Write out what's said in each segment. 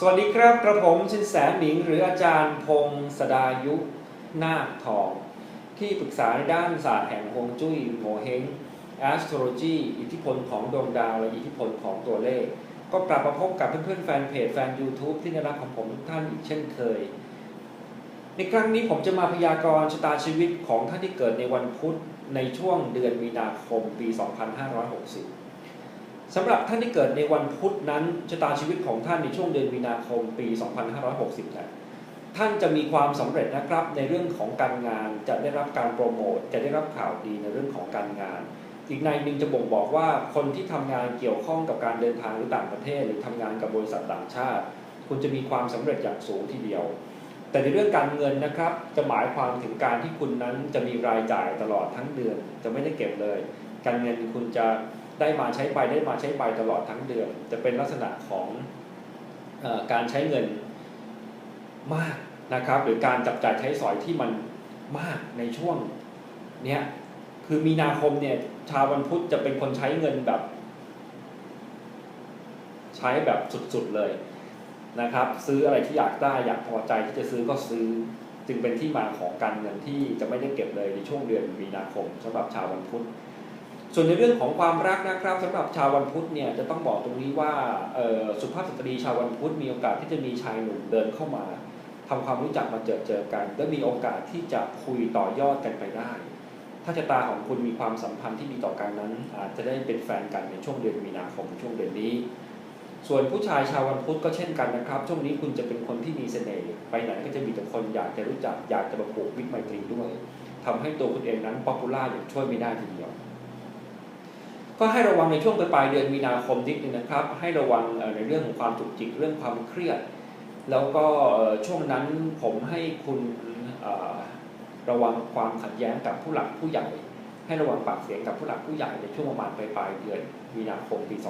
สวัสดีครับกระผมชินแสหมิง หรืออาจารย์พงศดายุนาคทอง ที่ปรึกษาในด้านศาสตร์แห่งฮวงจุ้ยโงเฮง astrology อิทธิพลของดวงดาว และอิทธิพลของตัวเลข ก็กลับมาพบกับเพื่อนๆแฟนเพจแฟน YouTube ที่น่ารักของผมทุกท่านอีกเช่นเคย ในครั้งนี้ผมจะมาพยากรณ์ชะตาชีวิตของท่านที่เกิดในวันพุธในช่วงเดือนมีนาคมปี 2560 สำหรับท่านที่เกิดในวันพุธนั้นชะตาชีวิตของท่านในช่วงเดือนมีนาคมปี 2560นะท่านจะมีความสำเร็จนะครับในเรื่องของการงานจะได้รับการโปรโมทจะได้รับข่าวดีในเรื่องของการงาน อีกในหนึ่งจะบ่งบอกว่าคนที่ทำงานเกี่ยวข้องกับการเดินทางหรือต่างประเทศ หรือทำงานกับบริษัทต่างชาติ คุณจะมีความสำเร็จอย่างสูงทีเดียว แต่ในเรื่องการเงินนะครับ จะหมายความถึงการที่คุณนั้นจะมีรายจ่ายตลอดทั้งเดือน จะไม่ได้เก็บเลย การเงินคุณจะ ได้มาใช้ไปได้มาใช้ไปตลอดทั้งเดือน จะเป็นลักษณะของออการใช้เงินมากนะครับ หรือการจับจ่ายใช้สอยที่มันมากในช่วงเนี้ยคือมีนาคมเนี่ยชาววันพุธจะเป็นคนใช้เงินแบบ ใช้แบบสุดๆเลยนะครับ ซื้ออะไรที่อยากได้อยากพอใจที่จะซื้อก็ซื้อจึงเป็นที่มาของการเงินที่จะไม่ได้เก็บเลยในช่วงเดือนมีนาคมสำหรับชาววันพุธ ส่วนในเรื่องของความรักนะครับสำหรับชาววันพุธเนี่ยจะต้องบอกตรงนี้ว่าสุภาพสตรีชาววันพุธมีโอกาสที่จะมีชายหนุ่มเดินเข้ามาทำความรู้จักมาเจอเจอกัน และมีโอกาสที่จะคุยต่อยอดกันไปได้ ถ้าชะตาของคุณมีความสัมพันธ์ที่ดีต่อกันนั้น อาจจะได้เป็นแฟนกันในช่วงเดือนมีนาคมช่วงเดือนนี้ ส่วนผู้ชายชาววันพุธก็เช่นกันนะครับ ช่วงนี้คุณจะเป็นคนที่มีเสน่ห์ไปไหนก็จะมีแต่คนอยากจะรู้จักอยากจะมาผูกมิตรไมตรีด้วยทำให้ตัวคุณเองนั้นป๊อปปูล่าอย่างช่วยไม่ได้ทีเดียว ก็ให้ระวังในช่วงปลายเดือนมีนาคมนิดนึงนะครับ ให้ระวังในเรื่องของความจุกจิกเรื่องความเครียด แล้วก็ช่วงนั้นผมให้คุณระวังความขัดแย้งกับผู้หลักผู้ใหญ่ ให้ระวังปากเสียงกับผู้หลักผู้ใหญ่ในช่วงประมาณปลายเดือนมีนาคมปี 2560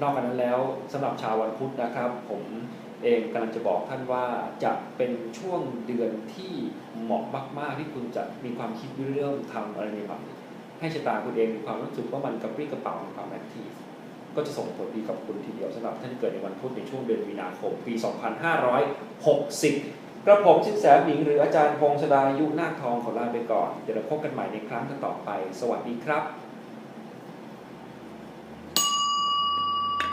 นอกจากนั้นแล้วสำหรับชาววันพุธนะครับ ผมเองกำลังจะบอกท่านว่าจะเป็นช่วงเดือนที่เหมาะมาก ๆ ที่คุณจะมีความคิดเริ่มทำอะไรใหม่ ให้ชะตาคุณเองมีความรู้สึกว่ามันกระปรี้กระเป๋ามีความแอคทีฟก็จะส่งผลดีกับคุณทีเดียวสำหรับท่านเกิดในวันพุธในช่วงเดือนมีนาคมปี 2560 กระผมชิดแสหมิงหรืออาจารย์พงษ์ชดายุนาคทองขอลาไปก่อน เดี๋ยวเราพบกันใหม่ในครั้งต่อไป สวัสดีครับ